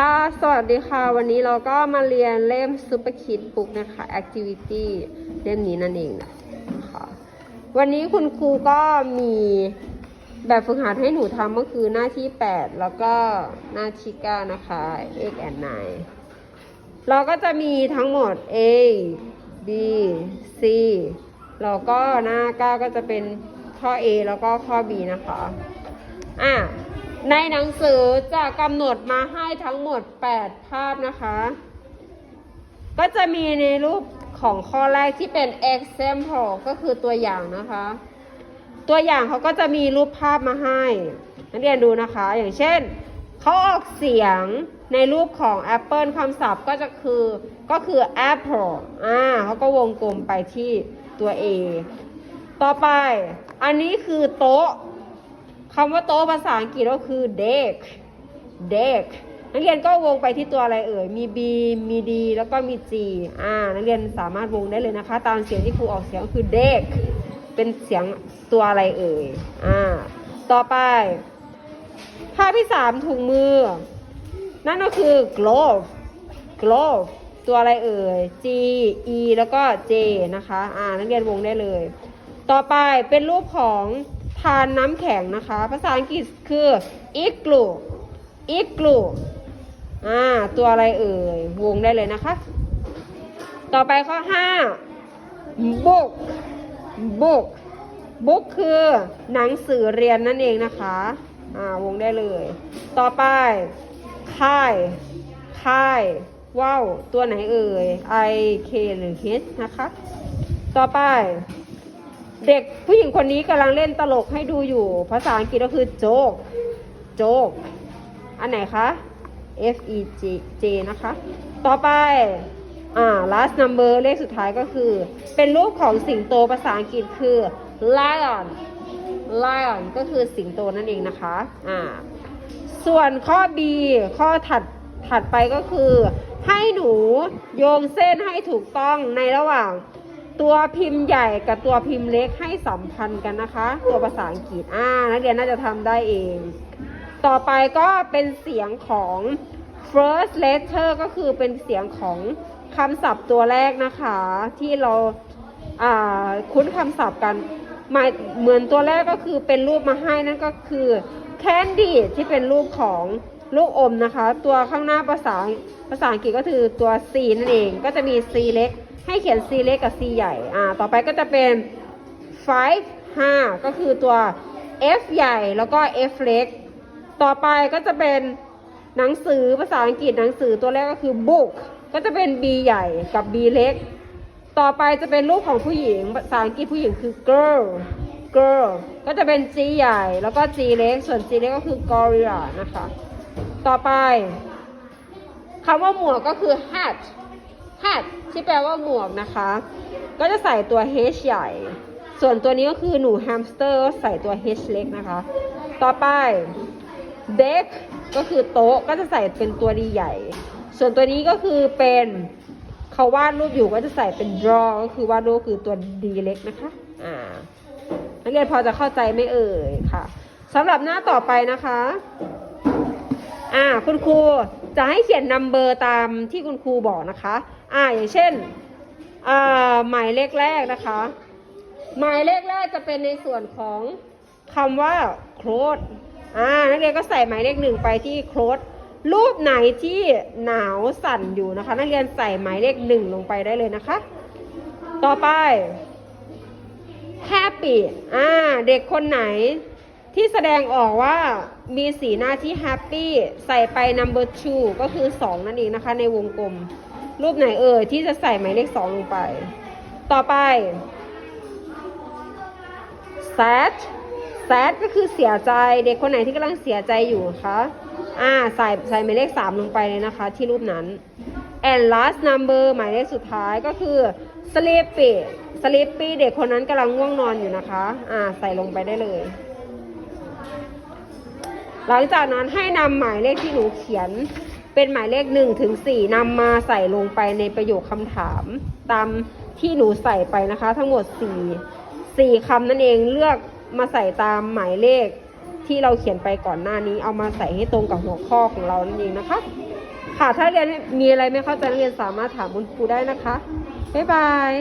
ค่ะ สวัสดีค่ะ วันนี้เราก็มาเรียนเล่ม Super Kid Book นะคะ Activity เล่มนี้นั่นเองนะคะวันนี้คุณครูก็มีแบบฝึกหัดให้หนูทำก็คือหน้าที่ 8 แล้วก็หน้าที่ 9 นะคะ8 and 9 เราก็จะมีทั้งหมด A B C แล้วก็หน้า 9 ก็จะเป็นข้อ A แล้วก็ข้อ B นะคะ อะ ในหนังสือจะกำหนดมาให้ทั้งหมด 8 ภาพนะคะ ก็จะมีในรูปของข้อแรกที่เป็น example ก็คือตัวอย่างนะคะ ตัวอย่างเขาก็จะมีรูปภาพมาให้ นักเรียนดูนะคะ อย่างเช่น เขาออกเสียงในรูปของ Apple คำศัพท์ก็จะคือก็คือ apple อ่าเขาก็วงกลมไปที่ตัว A ต่อไป อันนี้คือโต๊ะ คำว่าโต๊ะภาษาอังกฤษก็คือ deck deck นักเรียนก็วงไปที่ตัวอะไรเอ่ย มี B มี D แล้วก็มี G อ่า นักเรียนสามารถวงได้เลยนะคะ ตามเสียงที่ครูออกเสียงก็คือ deck เป็นเสียงตัวอะไรเอ่ย อ่า ต่อไป ภาพที่สามถุงมือ นั่นก็คือ glove glove ตัวอะไรเอ่ย G E แล้วก็ J นะคะ อ่า นักเรียนวงได้เลย ต่อไปเป็นรูปของ ทานน้ำแข็งนะคะ ภาษาอังกฤษคือ igloo igloo อ่าตัวอะไรเอ่ยวงได้เลยนะคะ ต่อไปข้อ5 book book book คือหนังสือเรียนนั่นเองนะคะ อ่าวงได้เลย ต่อไป ค่าย ค่ายว้าว ตัวไหนเอ่ย I K หรือ H นะคะ ต่อไป เด็กผู้หญิงคนนี้กำลังเล่นตลกให้ดูอยู่ ภาษาอังกฤษก็คือโจก โจก อันไหนคะ F E G J นะคะ ต่อไป อ่า last number เลขสุดท้ายก็คือ เป็นรูปของสิงโตภาษาอังกฤษคือ lion lion ก็คือสิงโตนั่นเองนะคะ อ่า ส่วนข้อ B ข้อถัดถัดไปก็คือ ให้หนูโยงเส้นให้ถูกต้องในระหว่าง ตัวพิมพ์ใหญ่กับตัวพิมพ์เล็กให้สัมพันธ์กันนะคะ ตัวภาษาอังกฤษอ่านักเรียนน่าจะทำได้เอง ต่อไปก็เป็นเสียงของ first letter ก็คือเป็นเสียงของคำศัพท์ตัวแรกนะคะ ที่เราอ่าคุ้นคำศัพท์กันมาเหมือนตัวแรกก็คือเป็นรูปมาให้นั่นก็คือ candy ที่เป็นรูปของลูกอมนะคะ ตัวข้างหน้าภาษาภาษาอังกฤษก็คือตัว C นั่นเอง ก็จะมี C เล็ก ให้เขียน C เล็กกับ C ใหญ่ อ่า ต่อไปก็จะเป็น five 5ก็คือตัว F ใหญ่แล้วก็ F เล็ก ต่อไปก็จะเป็นหนังสือภาษาอังกฤษหนังสือตัวแรกก็คือ book ก็จะเป็น B ใหญ่กับ B เล็ก ต่อไปจะเป็นรูปของผู้หญิงภาษาอังกฤษผู้หญิงคือ girl girl ก็จะเป็น G ใหญ่แล้วก็ G เล็ก ส่วน G เล็กก็คือ gorilla นะคะ ต่อไปคำว่าหมวกก็คือ hat hat ที่แปลว่าหมวกนะคะ ก็จะใส่ตัว H ใหญ่ ส่วนตัวนี้ก็คือหนูแฮมสเตอร์ใส่ตัว H เล็กนะคะ ต่อไป deck ก็คือโต๊ะก็จะใส่เป็นตัวดีใหญ่ ส่วนตัวนี้ก็คือเป็นเขาวาดรูปอยู่ก็จะใส่เป็น draw ก็คือวาดรูปคือตัวดีเล็กนะคะ อ่านักเรียนพอจะเข้าใจไหม่เอ่ยค่ะสำหรับหน้าต่อไปนะคะ อ่า คุณครูจะให้เขียนนัมเบอร์ตามที่คุณครูบอกนะคะ อ่าอย่างเช่นอ่าหมายเลขแรกนะคะ หมายเลขแรกจะเป็นในส่วนของคำว่าโครดอ่านักเรียนก็ใส่หมายเลขหนึ่งไปที่โครดรูปไหนที่หนาวสั่นอยู่นะคะ นักเรียนใส่หมายเลขหนึ่งลงไปได้เลยนะคะ ต่อไป happy อ่าเด็กคนไหนที่แสดงออกว่ามีสีหน้าที่ happy ใส่ไป number two ก็คือ 2 นั่นเองนะคะในวงกลม รูปไหนเอ่ยที่จะใส่หมายเลข2ลงไป ต่อไป sad sad ก็คือเสียใจเด็กคนไหนที่กำลังเสียใจอยู่คะอ่าใส่ใส่หมายเลข3ลงไปเลยนะคะ ที่รูปนั้น and last number หมายเลขสุดท้ายก็คือ sleepy sleepy เด็กคนนั้นกำลังง่วงนอนอยู่นะคะ อ่าใส่ลงไปได้เลย หลังจากนั้นให้นำหมายเลขที่หนูเขียน เป็นหมายเลขหนึ่งถึงสี่นำมาใส่ลงไปในประโยคคำถาม ตามที่หนูใส่ไปนะคะ ทั้งหมดสี่สี่คำนั่นเองเลือกมาใส่ตามหมายเลขที่เราเขียนไปก่อนหน้านี้ เอามาใส่ให้ตรงกับหัวข้อของเรานั่นเองนะคะ ค่ะถ้าเรียนมีอะไรไม่เข้าใจนักเรียนสามารถถามคุณครูได้นะคะบ๊ายบาย